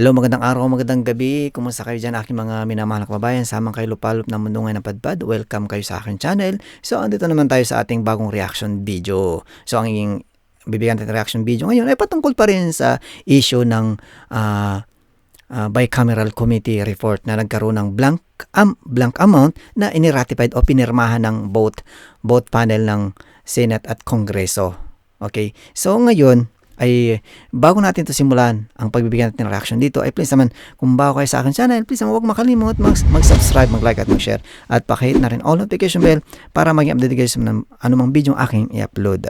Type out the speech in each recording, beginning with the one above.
Hello, magandang araw, magandang gabi. Kumusta kayo dyan aking mga minamahal na kababayan? Samang kayo lupalop na mundo ngayon na padpad. Welcome kayo sa aking channel. So, andito naman tayo sa ating bagong reaction video. So, ang iyong bibigyan natin reaction video ngayon ay patungkol pa rin sa issue ng uh, uh, bicameral committee report na nagkaroon ng blank um, blank amount na iniratified o pinirmahan ng both both panel ng Senate at Kongreso. Okay? So, ngayon, ay bago natin to simulan ang pagbibigyan natin ng reaction dito ay please naman kung bago kayo sa akin channel please naman huwag makalimut mag- mag-subscribe, mag-like at mag-share at pakihit na rin all notification bell para maging updated kayo sa anumang video aking i-upload.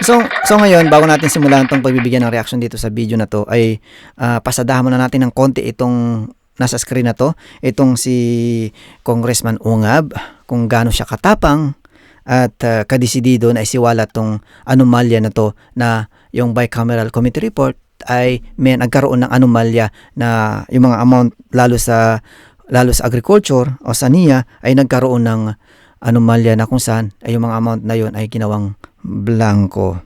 So, so ngayon, bago natin simulan itong pagbibigyan ng reaction dito sa video na to, ay uh, pasadahan muna natin ng konti itong nasa screen na to. Itong si Congressman Ungab, kung gaano siya katapang at uh, kadesidido na isiwala tong anomalya na to na yung bicameral committee report ay may nagkaroon ng anomalya na yung mga amount lalo sa lalo sa agriculture o sa NIA ay nagkaroon ng anomalya na kung saan ay yung mga amount na yon ay ginawang blanco.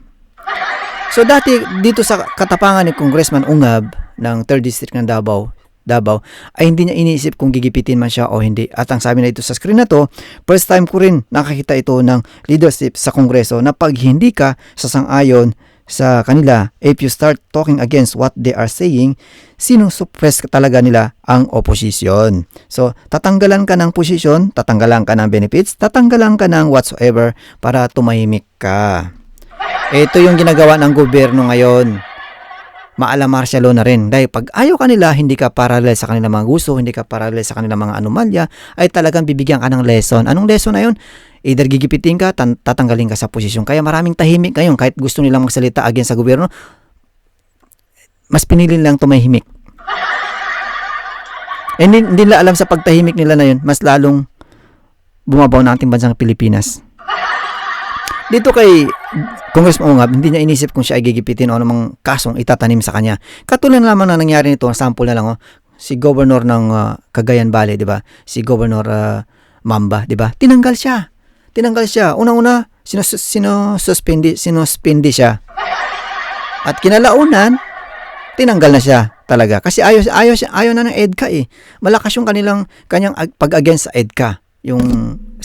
So dati dito sa katapangan ni Congressman Ungab ng 3rd District ng Davao, Davao ay hindi niya iniisip kung gigipitin man siya o hindi. At ang sabi na ito sa screen na to, first time ko rin nakakita ito ng leadership sa Kongreso na pag hindi ka sasang-ayon sa kanila, if you start talking against what they are saying, sinusuppress talaga nila ang opposition. So, tatanggalan ka ng posisyon, tatanggalan ka ng benefits, tatanggalan ka ng whatsoever para tumahimik ka. Ito yung ginagawa ng gobyerno ngayon maala martial na rin. Dahil pag ayaw kanila, hindi ka parallel sa kanilang mga gusto, hindi ka parallel sa kanilang mga anomalya, ay talagang bibigyan ka ng lesson. Anong lesson na yun? Either gigipitin ka, tatanggalin ka sa posisyon. Kaya maraming tahimik ngayon, kahit gusto nilang magsalita against sa gobyerno, mas pinili lang tumahimik. hindi, hindi nila alam sa pagtahimik nila na yun, mas lalong bumabaw na ating bansang Pilipinas. Dito kay Congressman Ungab, hindi niya inisip kung siya ay gigipitin o namang kasong itatanim sa kanya. Katulad naman na nangyari nito, sample na lang, oh, si Governor ng uh, Cagayan Valley, di ba? Si Governor uh, Mamba, di ba? Tinanggal siya. Tinanggal siya. Una-una, sino, sino, suspindi, sinuspindi siya. At kinalaunan, tinanggal na siya talaga. Kasi ayaw, ayaw, ayaw na ng EDCA eh. Malakas yung kanilang, kanyang pag-against sa EDCA. Yung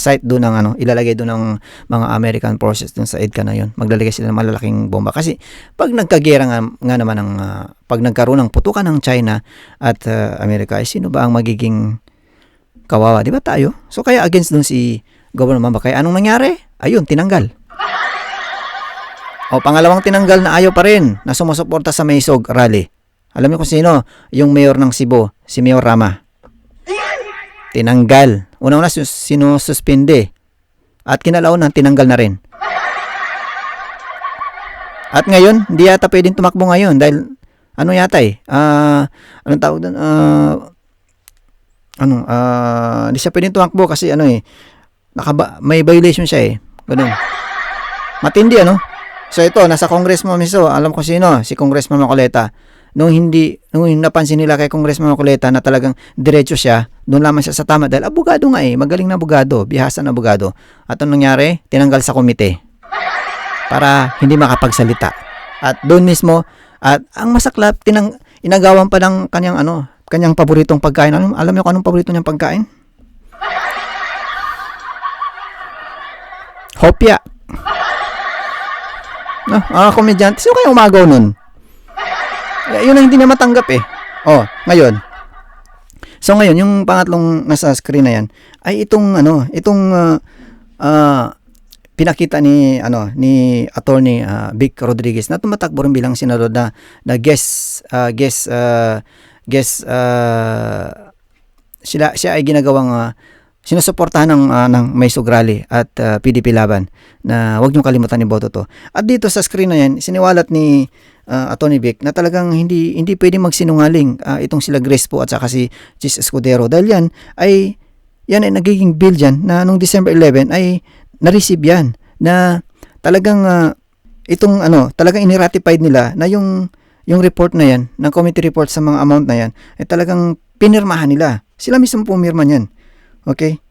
site doon ng ano, ilalagay doon ng mga American forces doon sa EDCA na yun. Maglalagay sila ng malalaking bomba. Kasi pag nagkagera nga, nga naman ng, uh, pag nagkaroon ng putukan ng China at uh, Amerika, ay sino ba ang magiging kawawa? Di ba tayo? So kaya against doon si Governor Mamba. Kaya anong nangyari? Ayun, tinanggal. O pangalawang tinanggal na ayaw pa rin na sumusuporta sa Maysog rally. Alam niyo kung sino? Yung mayor ng Cebu, si Mayor Rama. Tinanggal. Una-una sinususpinde. At kinalaunan, tinanggal na rin. At ngayon, hindi yata pwedeng tumakbo ngayon dahil ano yata eh, uh, anong tawag doon, uh, ano, uh, hindi siya pwedeng tumakbo kasi ano eh, nakaba, may violation siya eh. Ganun. Matindi ano? So ito, nasa congressman mismo, alam ko sino, si Congressman Macoleta nung hindi nung napansin nila kay Congressman Macoleta na talagang diretso siya, doon lamang siya sa tama dahil abogado nga eh, magaling na abogado, bihasa na abogado. At anong nangyari? Tinanggal sa komite para hindi makapagsalita. At doon mismo, at ang masaklap, tinang, inagawan pa ng kanyang ano, kanyang paboritong pagkain. Alam, alam niyo kung anong paborito niyang pagkain? Hopya. No, mga komedyante, sino kayo umagaw nun? Eh, yun ang hindi niya matanggap eh. Oh, ngayon. So ngayon, yung pangatlong nasa screen na yan, ay itong ano, itong uh, uh, pinakita ni ano ni attorney uh, Vic Rodriguez na tumatakbo rin bilang senador na, na guest uh, guest uh, guest uh, sila siya ay ginagawang uh, sinusuportahan ng uh, ng May Sugrali at uh, PDP Laban na wag niyo kalimutan ni boto to. At dito sa screen na yan, siniwalat ni uh, Attorney Vic na talagang hindi hindi pwedeng magsinungaling uh, itong sila Grace po at saka si Chis Escudero. Dahil yan ay yan ay nagiging bill dyan na nung December 11 ay na-receive yan na talagang uh, itong ano talagang iniratified nila na yung yung report na yan ng committee report sa mga amount na yan ay talagang pinirmahan nila. Sila mismo pumirma niyan. Okay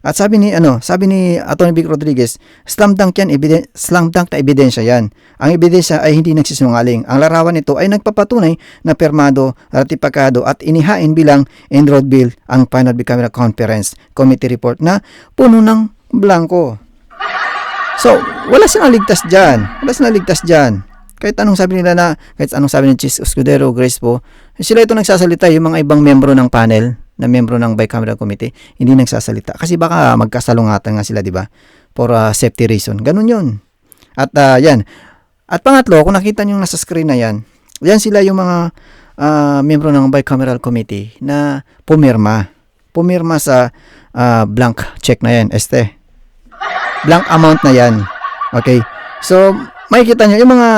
At sabi ni ano, sabi ni Atty. Vic Rodriguez, slam dunk yan, ebiden- slam dunk na ebidensya yan. Ang ebidensya ay hindi nagsisinungaling. Ang larawan nito ay nagpapatunay na permado, ratifakado at inihain bilang enrolled bill ang final bicameral conference committee report na puno ng blanco. So, wala silang ligtas dyan. Wala silang ligtas dyan. Kahit anong sabi nila na, kahit anong sabi ni Chis Escudero, Grace po, sila ito nagsasalita, yung mga ibang membro ng panel, na membro ng bicameral committee, hindi nagsasalita. Kasi baka magkasalungatan nga sila, di ba? For uh, safety reason. Ganun yun. At uh, yan. At pangatlo, kung nakita nyo nasa screen na yan, yan sila yung mga uh, membro ng bicameral committee na pumirma. Pumirma sa uh, blank check na yan, este blank amount na yan. Okay? So, makikita nyo, yung mga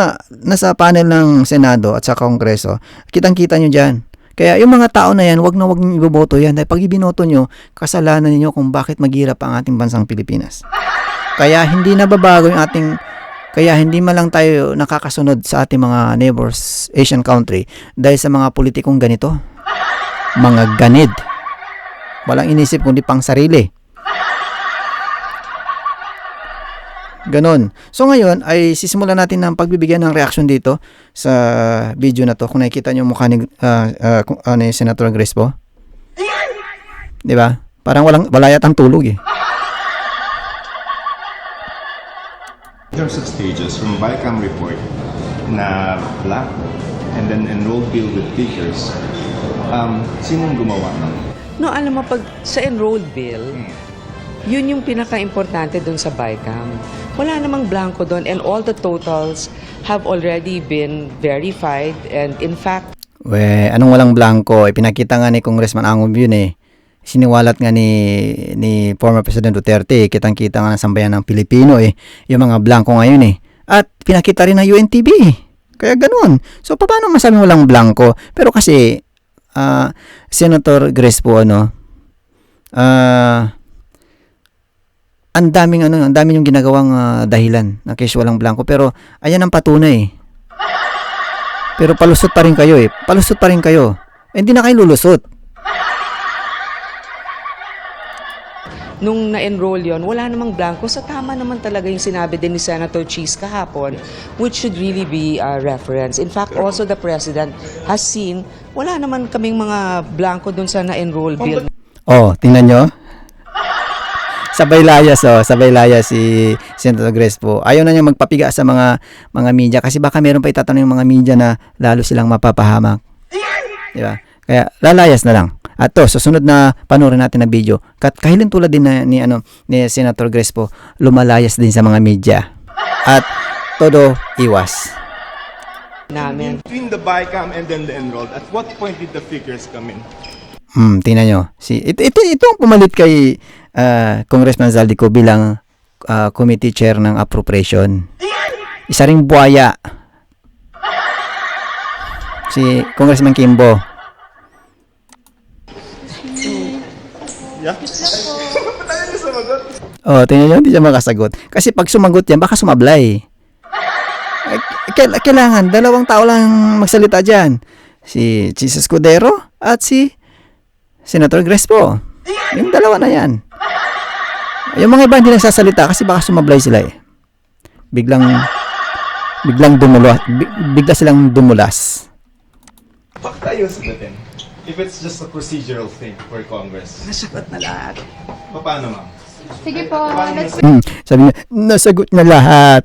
nasa panel ng Senado at sa Kongreso, kitang-kita nyo dyan. Kaya yung mga tao na yan, wag na wag nyo iboboto yan. Dahil pag ibinoto nyo, kasalanan ninyo kung bakit maghirap ang ating bansang Pilipinas. Kaya hindi nababago yung ating kaya hindi man lang tayo nakakasunod sa ating mga neighbors, Asian country, dahil sa mga politikong ganito. Mga ganid. Walang inisip kundi pang sarili. Ganon. So ngayon ay sisimulan natin ng pagbibigyan ng reaction dito sa video na to. Kung nakikita niyo mukha ni ah, ah, kung ano yung Senator Grace po. 'Di ba? Parang walang wala yatang tulog eh. In terms of stages, from BICAM report na black and then enrolled bill with figures, um, sinong gumawa nun? No, alam mo, pag sa enrolled bill, yun yung pinaka-importante dun sa BICAM. Wala namang blanco doon and all the totals have already been verified and in fact, We, anong walang blanco? Eh, pinakita nga ni Congressman Angum yun eh. Siniwalat nga ni, ni former President Duterte, eh. kitang-kita nga ng sambayan ng Pilipino eh. Yung mga blanco ngayon eh. At pinakita rin ng UNTV. Kaya ganun. So, paano masabi walang blanco? Pero kasi, ah, Senator Grace po, ano, ah, ang daming ano, ang daming yung ginagawang ah, dahilan na case walang blanco. Pero, ayan ang patunay. Pero palusot pa rin kayo eh. Palusot pa rin kayo. Eh, hindi na kayo lulusot. nung na-enroll yon wala namang blanco. Sa tama naman talaga yung sinabi din ni Senator Cheese kahapon, which should really be a reference. In fact, also the President has seen, wala naman kaming mga blanco dun sa na-enroll bill. Oh, tingnan nyo. Sabay layas oh, sabay layas si Senator Grace po. Ayaw na niya magpapiga sa mga mga media kasi baka meron pa itatanong yung mga media na lalo silang mapapahamak. Di ba? Kaya lalayas na lang. At to, susunod na panoorin natin na video. Kat kahilin tulad din na, ni ano ni Senator Grace po, lumalayas din sa mga media. At todo iwas. namin. Between the BICAM and then the enrolled, at what point did the figures come in? Hmm, tingnan nyo. Si, ito, ito, ito ang pumalit kay ah, Congressman Zaldico bilang ah, committee chair ng appropriation. Isa ring buhaya. Si Congressman Kimbo. Yeah? Oh, tingnan nyo, hindi siya makasagot. Kasi pag sumagot yan, baka sumablay. Kail- kailangan, dalawang tao lang magsalita dyan. Si Jesus Escudero at si Senator Crespo. Yung dalawa na yan. Yung mga iba hindi nagsasalita kasi baka sumablay sila eh. Biglang, biglang dumulas, bigla silang dumulas. Bakit tayo sagutin? If it's just a procedural thing for Congress. Nasagot na lahat. Paano ma'am? Sige po, let's Hmm, sabi niya, nasagot na lahat.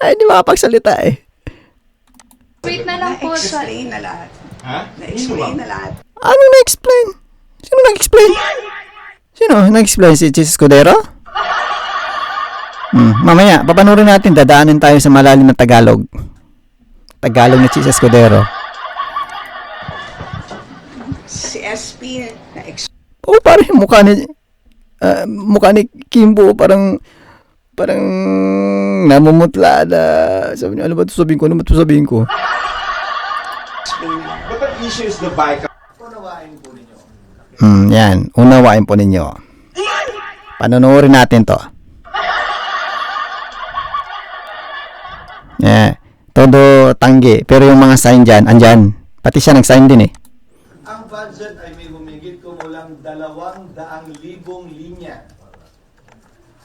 Ay, hindi makapagsalita eh. wait na lang po. Na-explain na lahat. Ha? Na-explain na lahat. Ano na-explain? Sino nag-explain? Sino nag-explain? Si Jesus Escudero? Hmm, mamaya, papanurin natin, dadaanin tayo sa malalim na Tagalog. Tagalog ni Jesus Escudero. Si SP na-explain. Oh, parang yung mukha ni, ah, mukha ni Kimbo, parang, parang namumutla na. Sabi niya, ano ba ito sabihin ko? Ano ba ito sabihin ko? na. But the issue is the BICAM. Hmm, yan. Unawain po ninyo. Panonoodin natin to. Yeah. Todo tanggi. Pero yung mga sign dyan, andyan. Pati siya nag-sign din eh. Ang budget ay may humigit kumulang dalawang daang libong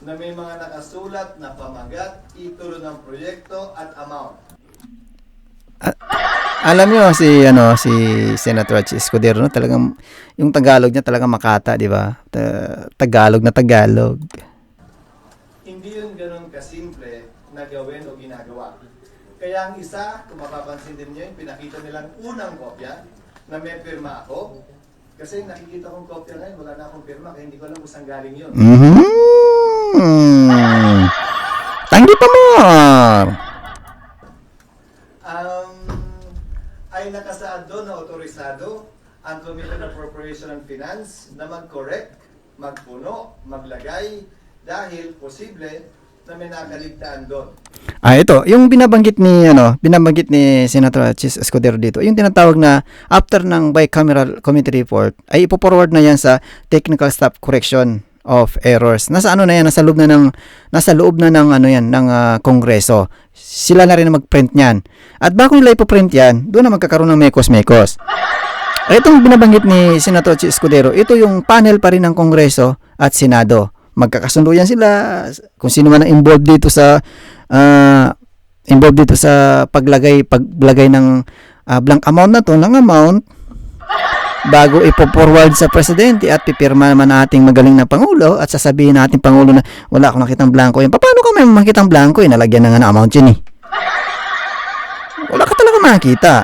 na may mga nakasulat na pamagat, titulo ng proyekto at amount. Alam niyo si ano si Senator Archie Escudero no, talagang yung Tagalog niya talagang makata, di ba? Ta- Tagalog na Tagalog. Hindi yun ganun kasimple na gawin o ginagawa. Kaya ang isa, kung mapapansin din niyo, yung pinakita nilang unang kopya na may pirma ako. Kasi nakikita kong kopya ngayon, wala na akong pirma, kaya hindi ko alam kung saan galing yun. Mhm. Tanggi pa mo. um, ay nakasaad doon na otorisado ang Committee on Appropriation and Finance na mag-correct, magpuno, maglagay dahil posible na may nakaligtaan doon. Ah, ito, yung binabanggit ni ano, binabanggit ni Senator Chis Escudero dito, yung tinatawag na after ng bicameral committee report ay ipo-forward na yan sa technical staff correction of errors. Nasa ano na yan, nasa loob na ng nasa loob na ng ano yan ng ah, kongreso. Sila na rin ang mag-print niyan. At bago nila ipo-print yan, doon na magkakaroon ng mekos-mekos. Itong binabanggit ni Senator Escudero, ito yung panel pa rin ng Kongreso at Senado. Magkakasundo yan sila kung sino man ang involved dito sa ah, involved dito sa paglagay paglagay ng ah, blank amount na to ng amount bago ipo-forward sa presidente at pipirma naman nating magaling na pangulo at sasabihin natin pangulo na wala akong nakitang blanco yan. Paano ka may makitang blanco eh? Nalagyan na nga ng amount yun eh. Wala ka talaga makita.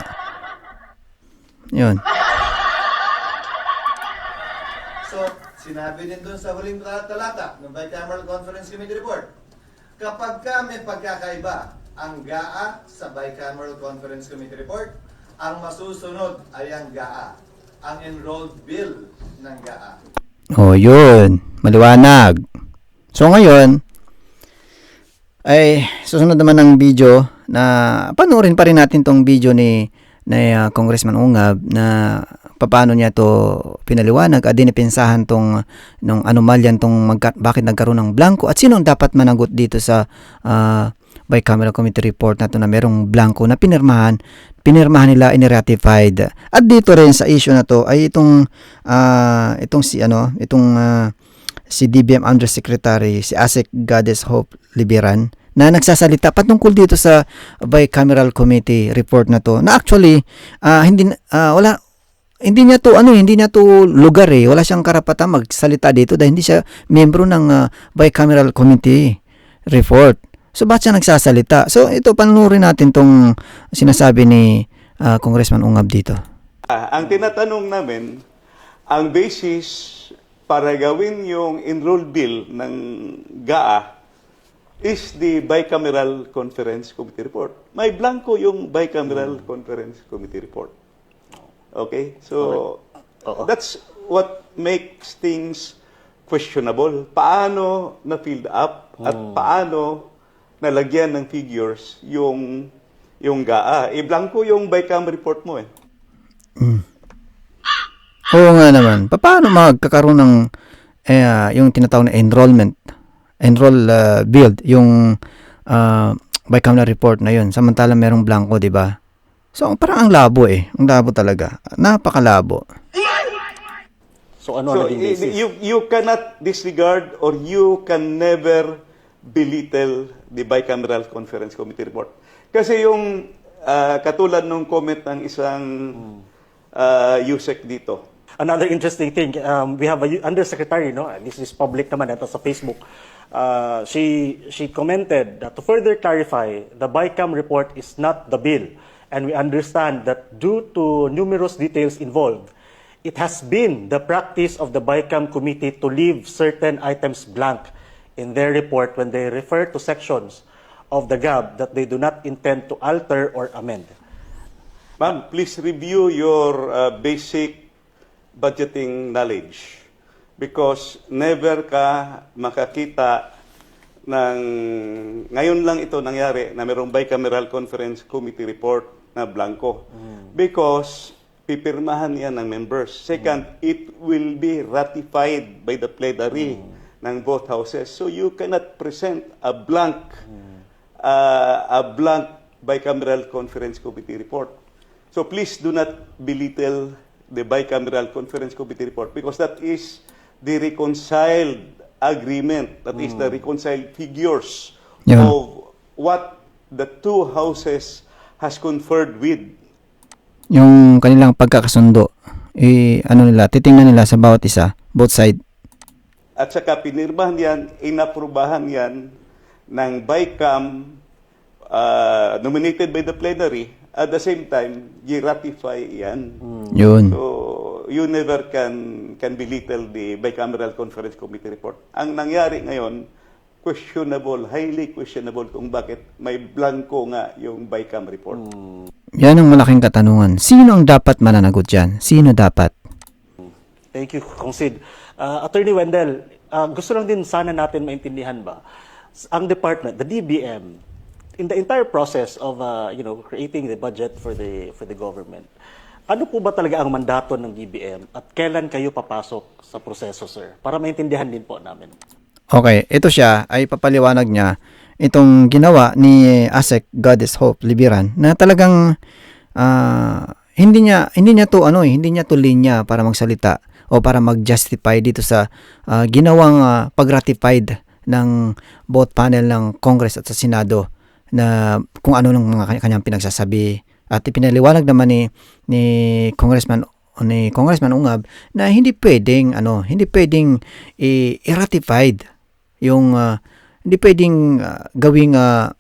Yun. So, sinabi din doon sa huling talata ng Bicameral Conference Committee Report, kapag ka may pagkakaiba ang GAA sa Bicameral Conference Committee Report, ang masusunod ay ang GAA, ang enrolled bill ng GAA. Oh, yun. Maliwanag. So, ngayon, ay susunod naman ng video na panoorin pa rin natin tong video ni ni ah, Congressman Ungab na paano niya to pinaliwanag at dinipensahan tong nung anomalyan tong magka, bakit nagkaroon ng blanco at sino ang dapat managot dito sa ah, bicameral committee report na to na merong blanco na pinirmahan pinirmahan nila iniratified. At dito rin sa issue na to ay itong ah, itong si ano itong ah, si DBM Undersecretary si Asik Goddess Hope Liberan na nagsasalita patungkol dito sa bicameral committee report na to na actually ah, hindi ah, wala hindi niya to ano hindi niya to lugar eh. Wala siyang karapatan magsalita dito dahil hindi siya membro ng ah, bicameral committee report so bakit siya nagsasalita so ito panunurin natin tong sinasabi ni ah, Congressman Ungab dito Ah, ang tinatanong namin, ang basis para gawin yung enrolled bill ng GAA is the Bicameral Conference Committee Report. May blanco yung Bicameral Conference Committee Report. Okay? So, that's what makes things questionable. Paano na-filled up at paano nalagyan ng figures yung yung GAA. Blanco yung Bicam report mo eh. Oo nga naman. Pa- Paano magkakaroon ng eh, ah, yung tinatawag na enrollment, enroll ah, build, yung uh, bicameral report na yun. Samantala merong blanco, di ba? So, parang ang labo eh. Ang labo talaga. Napakalabo. So ano So, ang naging basis? you, you cannot disregard or you can never belittle the Bicameral Conference Committee report. Kasi yung ah, katulad nung comment ng isang ah, USEC dito, Another interesting thing, um, we have a undersecretary, no? This is public naman, ito sa Facebook. Uh, she she commented that to further clarify, the BICAM report is not the bill, and we understand that due to numerous details involved, it has been the practice of the BICAM committee to leave certain items blank in their report when they refer to sections of the GAB that they do not intend to alter or amend. Ma'am, please review your uh, basic budgeting knowledge because never ka makakita ng ngayon lang ito nangyari na mayroong bicameral conference committee report na blanco. Because pipirmahan yan ng members. Second, it will be ratified by the plenary ng both houses. So you cannot present a blank uh, a blank bicameral conference committee report. So please do not belittle the bicameral conference committee report because that is the reconciled agreement, that is the reconciled figures Yeah. of what the two houses has conferred with. Yung kanilang pagkakasundo, eh, ano nila, titingnan nila sa bawat isa, both side. At saka pinirmahan yan, inaprubahan yan ng BICAM uh, nominated by the plenary. At the same time, i-ratify yan. Yun. So, you never can can belittle the bicameral conference committee report. Ang nangyari ngayon, questionable, highly questionable kung bakit may blanco nga yung BICAM report. Yan ang malaking katanungan. Sino ang dapat mananagot dyan? Sino dapat? Thank you, Kongsid. Uh, Attorney Wendell, uh, gusto lang din sana natin maintindihan ba, ang department, the DBM, in the entire process of uh, you know creating the budget for the for the government, ano po ba talaga ang mandato ng DBM at kailan kayo papasok sa proseso, sir? Para maintindihan din po namin. Okay, ito siya ay papaliwanag niya itong ginawa ni ASEC Goddess Hope Libiran na talagang ah, hindi niya hindi niya to ano eh, hindi niya to linya para magsalita o para mag-justify dito sa ah, ginawang ah, pag-ratified ng both panel ng Congress at sa Senado na kung ano ng mga kanyang pinagsasabi. At ipinaliwanag naman ni ni Congressman ni Congressman Ungab na hindi pwedeng ano hindi pwedeng i-ratified yung ah, hindi pwedeng ah, gawing ah,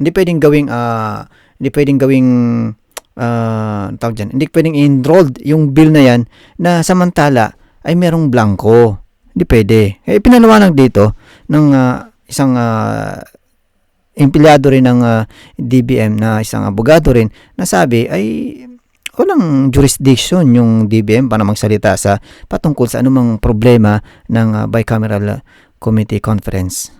hindi pwedeng gawing ah, hindi pwedeng gawing ah, tawag dyan, hindi pwedeng enrolled yung bill na yan na samantala ay merong blanco. Hindi pwede. Eh, pinaliwanag dito ng ah, isang ah, empleyado rin ng ah, DBM na isang abogado rin na sabi ay walang jurisdiction yung DBM para magsalita sa patungkol sa anumang problema ng ah, bicameral committee conference.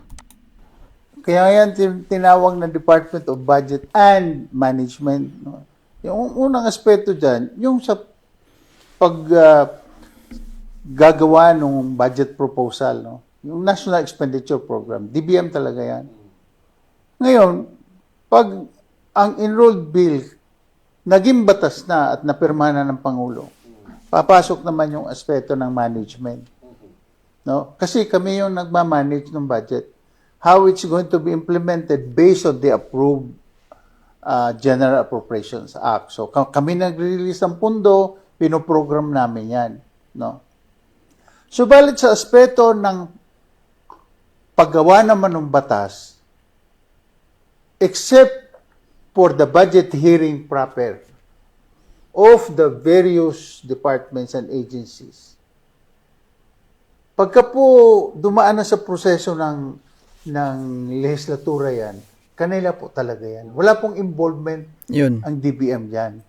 Kaya yan tin- tinawag na Department of Budget and Management. No? Yung unang aspeto dyan, yung sa pag ah, gagawa ng budget proposal, no? yung National Expenditure Program, DBM talaga yan. Ngayon, pag ang enrolled bill naging batas na at napirma na ng Pangulo, papasok naman yung aspeto ng management. No? Kasi kami yung nagmamanage ng budget. How it's going to be implemented based on the approved uh, General Appropriations Act. So ka- kami nagre-release ng pundo, pinoprogram namin yan. No? Subalit sa aspeto ng paggawa naman ng batas, except for the budget hearing proper of the various departments and agencies, Pagka po dumaan na sa proseso ng ng legislatura yan, kanila po talaga yan. Wala pong involvement Yun. ang DBM yan.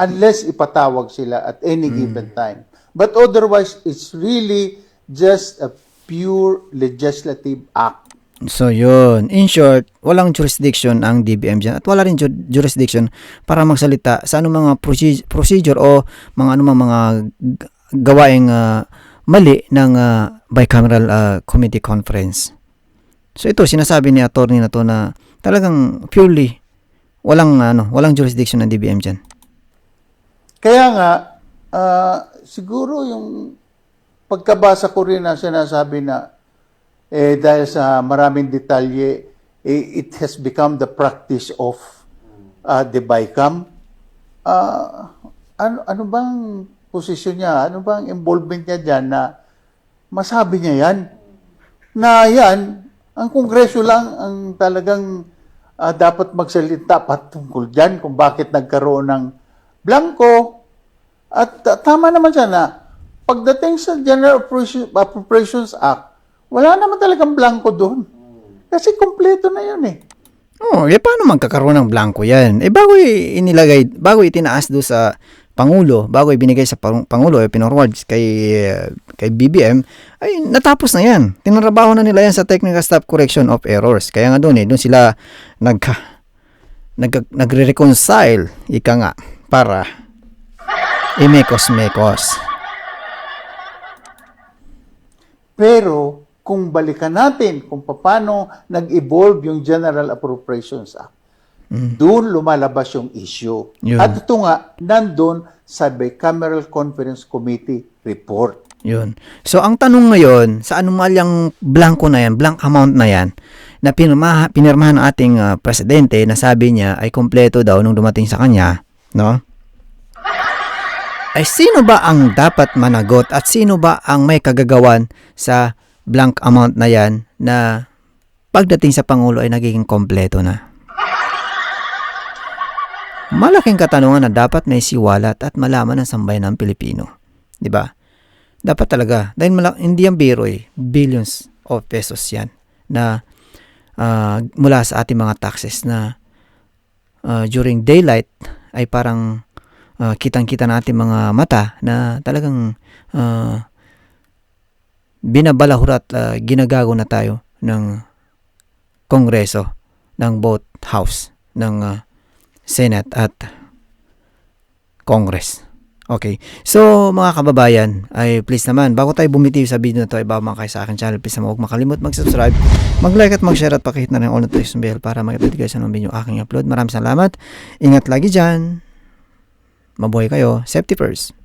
Unless ipatawag sila at any given time. But otherwise, it's really just a pure legislative act. So yun, in short, walang jurisdiction ang DBM dyan at wala rin ju- jurisdiction para magsalita sa anumang mga proce- procedure o mga anumang mga gawaing ah, mali ng ah, bicameral ah, committee conference. So ito sinasabi ni attorney na to na talagang purely walang ano, walang jurisdiction ng DBM dyan. Kaya nga, ah, siguro yung pagkabasa ko rin na sinasabi na eh, dahil sa maraming detalye, eh, it has become the practice of ah, the BICAM. Ah, ano, ano bang posisyon niya? Ano bang involvement niya dyan na masabi niya yan? Na yan, ang Kongreso lang ang talagang ah, dapat magsalita patungkol dyan kung bakit nagkaroon ng blanco. At ah, tama naman siya na pagdating sa General Appropriation- Appropriations Act, wala naman talagang blanco doon. Kasi kompleto na yun eh. Oh, eh paano magkakaroon ng blanco 'yan? Eh bago inilagay, bago itinaas do sa pangulo, bago ibinigay sa pang- pangulo, eh, pinorward kay kay BBM, ay natapos na 'yan. Tinrabaho na nila 'yan sa Technical Staff Correction of Errors. Kaya nga doon eh, doon sila nag nag nagre-reconcile ika nga para imekos-mekos. Pero kung balikan natin kung paano nag-evolve yung General Appropriations Act, doon lumalabas yung issue. Yun. At ito nga, nandun sa Bicameral Conference Committee report. Yun. So, ang tanong ngayon, sa anumalyang blanco na yan, blank amount na yan, na pinirma, pinirmahan ng ating ah, presidente na sabi niya ay kompleto daw nung dumating sa kanya, no? Ay sino ba ang dapat managot at sino ba ang may kagagawan sa blank amount na yan na pagdating sa Pangulo ay nagiging kompleto na? Malaking katanungan na dapat may siwalat at malaman ng sambayan ng Pilipino. ba? Dapat talaga. Dahil malak- hindi yan biro eh. Billions of pesos yan na ah, mula sa ating mga taxes na ah, during daylight ay parang ah, kitang-kita natin mga mata na talagang ah, binabalahura at ah, ginagago na tayo ng Kongreso ng both house ng ah, Senate at Congress. Okay. So, mga kababayan, ay please naman, bago tayo bumitiw sa video na to, ay bago mga kayo sa akin channel, please naman huwag makalimut mag-subscribe, mag-like at mag-share at pakihit na rin all notification bell para makita kayo sa mga video aking upload. Maraming salamat. Ingat lagi dyan. Mabuhay kayo. Safety first.